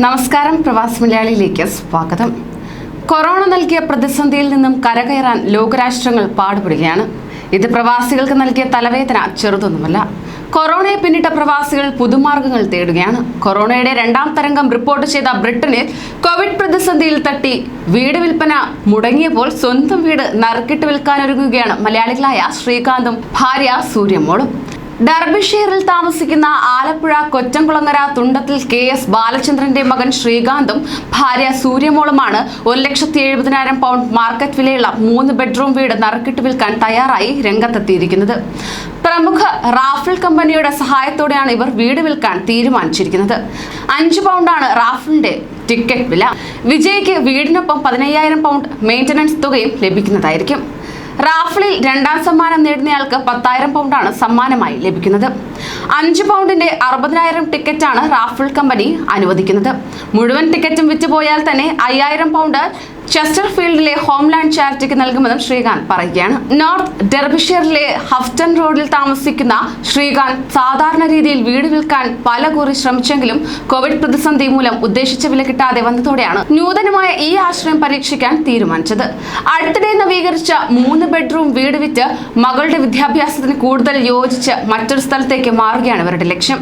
നമസ്കാരം പ്രവാസി മലയാളിയിലേക്ക് സ്വാഗതം. കൊറോണ നൽകിയ പ്രതിസന്ധിയിൽ നിന്നും കരകയറാൻ ലോകരാഷ്ട്രങ്ങൾ പാടുപെടുകയാണ്. ഇത് പ്രവാസികൾക്ക് നൽകിയ തലവേദന ചെറുതൊന്നുമല്ല. കൊറോണയെ പിന്നിട്ട പ്രവാസികൾ പുതുമാർഗങ്ങൾ തേടുകയാണ്. കൊറോണയുടെ രണ്ടാം തരംഗം റിപ്പോർട്ട് ചെയ്ത ബ്രിട്ടനിൽ കോവിഡ് പ്രതിസന്ധിയിൽ തട്ടി വീട് വിൽപ്പന മുടങ്ങിയപ്പോൾ സ്വന്തം വീട് നറുക്കിട്ട് വിൽക്കാനൊരുങ്ങുകയാണ് മലയാളികളായ ശ്രീകാന്തും ഭാര്യ സൂര്യമോളും. ഡർബിഷെയറിൽ താമസിക്കുന്ന ആലപ്പുഴ കൊറ്റംകുളങ്ങര തുണ്ടത്തിൽ കെ എസ് ബാലചന്ദ്രന്റെ മകൻ ശ്രീകാന്തും ഭാര്യ സൂര്യമോളുമാണ് ഒരു ലക്ഷത്തി എഴുപതിനായിരം പൗണ്ട് മാർക്കറ്റ് വിലയുള്ള മൂന്ന് ബെഡ്റൂം വീട് നറുക്കിട്ട് വിൽക്കാൻ തയ്യാറായി രംഗത്തെത്തിയിരിക്കുന്നത്. പ്രമുഖ റാഫിൾ കമ്പനിയുടെ സഹായത്തോടെയാണ് ഇവർ വീട് വിൽക്കാൻ തീരുമാനിച്ചിരിക്കുന്നത്. അഞ്ച് പൗണ്ടാണ് റാഫിളിന്റെ ടിക്കറ്റ് വില. വിജയ്ക്ക് വീടിനൊപ്പം പതിനയ്യായിരം പൗണ്ട് മെയിന്റനൻസ് തുകയും ലഭിക്കുന്നതായിരിക്കും. റാഫിളിൽ രണ്ടാം സമ്മാനം നേടുന്നയാൾക്ക് പത്തായിരം പൗണ്ടാണ് സമ്മാനമായി ലഭിക്കുന്നത്. അഞ്ച് പൗണ്ടിന്റെ അറുപതിനായിരം ടിക്കറ്റാണ് റാഫിൾ കമ്പനി അനുവദിക്കുന്നത്. മുഴുവൻ ടിക്കറ്റും വിറ്റുപോയാൽ തന്നെ അയ്യായിരം പൗണ്ട് ചെസ്റ്റർ ഫീൽഡിലെ ഹോംലാൻഡ് ചാരിറ്റിക്ക് നൽകുമെന്നും ശ്രീകാന്ത് പറയുകയാണ്. നോർത്ത് ഡെർബിഷറിലെ ഹഫ്റ്റൺ റോഡിൽ താമസിക്കുന്ന ശ്രീകാന്ത് സാധാരണ രീതിയിൽ വീട് വിൽക്കാൻ പല കുറി ശ്രമിച്ചെങ്കിലും കോവിഡ് പ്രതിസന്ധി മൂലം ഉദ്ദേശിച്ച വില കിട്ടാതെ വന്നതോടെയാണ് നൂതനമായ ഈ ആശ്രയം പരീക്ഷിക്കാൻ തീരുമാനിച്ചത്. അടുത്തിടെ നവീകരിച്ച മൂന്ന് ബെഡ്റൂം വീട് വിറ്റ് മകളുടെ വിദ്യാഭ്യാസത്തിന് കൂടുതൽ യോജിച്ച് മറ്റൊരു സ്ഥലത്തേക്ക് മാറുകയാണ് ഇവരുടെ ലക്ഷ്യം.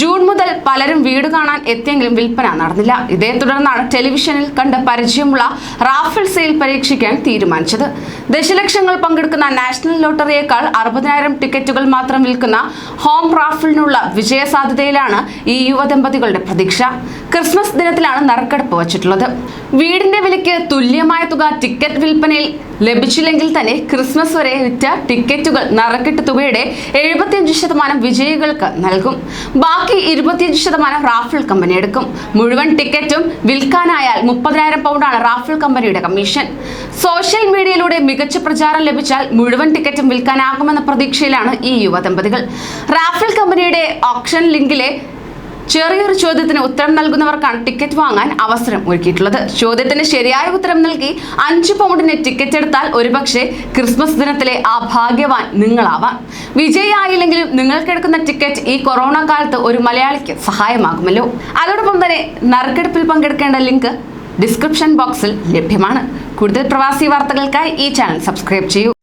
ജൂൺ മുതൽ പലരും വീട് കാണാൻ എത്തിയെങ്കിലും വിൽപ്പന നടന്നില്ല. ഇതേ തുടർന്നാണ് ടെലിവിഷനിൽ കണ്ട് പരിചയമുള്ള റാഫിൾ സെയിൽ പരീക്ഷിക്കാൻ തീരുമാനിച്ചത്. ദശലക്ഷങ്ങൾ പങ്കെടുക്കുന്ന നാഷണൽ ലോട്ടറിയേക്കാൾ അറുപതിനായിരം ടിക്കറ്റുകൾ മാത്രം വിൽക്കുന്ന ഹോം റാഫലിനുള്ള വിജയസാധ്യതയിലാണ് ഈ യുവദമ്പതികളുടെ പ്രതീക്ഷ. ക്രിസ്മസ് ദിനത്തിലാണ് നറുക്കെടുപ്പ് വച്ചിട്ടുള്ളത്. വീടിന്റെ വിലയ്ക്ക് തുല്യമായ തുക ടിക്കറ്റ് വിൽപ്പനയിൽ ലഭിച്ചില്ലെങ്കിൽ തന്നെ ക്രിസ്മസ് വരെ വിറ്റ ടിക്കറ്റുകൾ നറുക്കിട്ട് തുകയുടെ എഴുപത്തിയഞ്ച് ശതമാനം വിജയികൾക്ക് നൽകും. ബാക്കി ഇരുപത്തിയഞ്ച് ശതമാനം റാഫിൾ കമ്പനി എടുക്കും. മുഴുവൻ ടിക്കറ്റും വിൽക്കാനായാൽ മുപ്പതിനായിരം പൗണ്ടാണ് റാഫിൾ കമ്പനിയുടെ കമ്മീഷൻ. സോഷ്യൽ മീഡിയയിലൂടെ മികച്ച പ്രചാരം ലഭിച്ചാൽ മുഴുവൻ ടിക്കറ്റും വിൽക്കാനാകുമെന്ന പ്രതീക്ഷയിലാണ് ഈ യുവ ദമ്പതികൾ റാഫിൾ കമ്പനിയുടെ ഓപ്ഷൻ ലിങ്കിലെ ചെറിയൊരു ചോദ്യത്തിന് ഉത്തരം നൽകുന്നവർക്കാണ് ടിക്കറ്റ് വാങ്ങാൻ അവസരം ഒരുക്കിയിട്ടുള്ളത്. ചോദ്യത്തിന് ശരിയായ ഉത്തരം നൽകി അഞ്ച് പൗണ്ടിന് ടിക്കറ്റ് എടുത്താൽ ഒരുപക്ഷെ ക്രിസ്മസ് ദിനത്തിലെ ആ ഭാഗ്യവാൻ നിങ്ങളാവാം. വിജയിയായില്ലെങ്കിലും നിങ്ങൾക്കെടുക്കുന്ന ടിക്കറ്റ് ഈ കൊറോണ കാലത്ത് ഒരു മലയാളിക്ക് സഹായമാകുമല്ലോ. അതോടൊപ്പം തന്നെ നറുക്കെടുപ്പിൽ പങ്കെടുക്കേണ്ട ലിങ്ക് ഡിസ്ക്രിപ്ഷൻ ബോക്സിൽ ലഭ്യമാണ്. കൂടുതൽ പ്രവാസി വാർത്തകൾക്കായി ഈ ചാനൽ സബ്സ്ക്രൈബ് ചെയ്യൂ.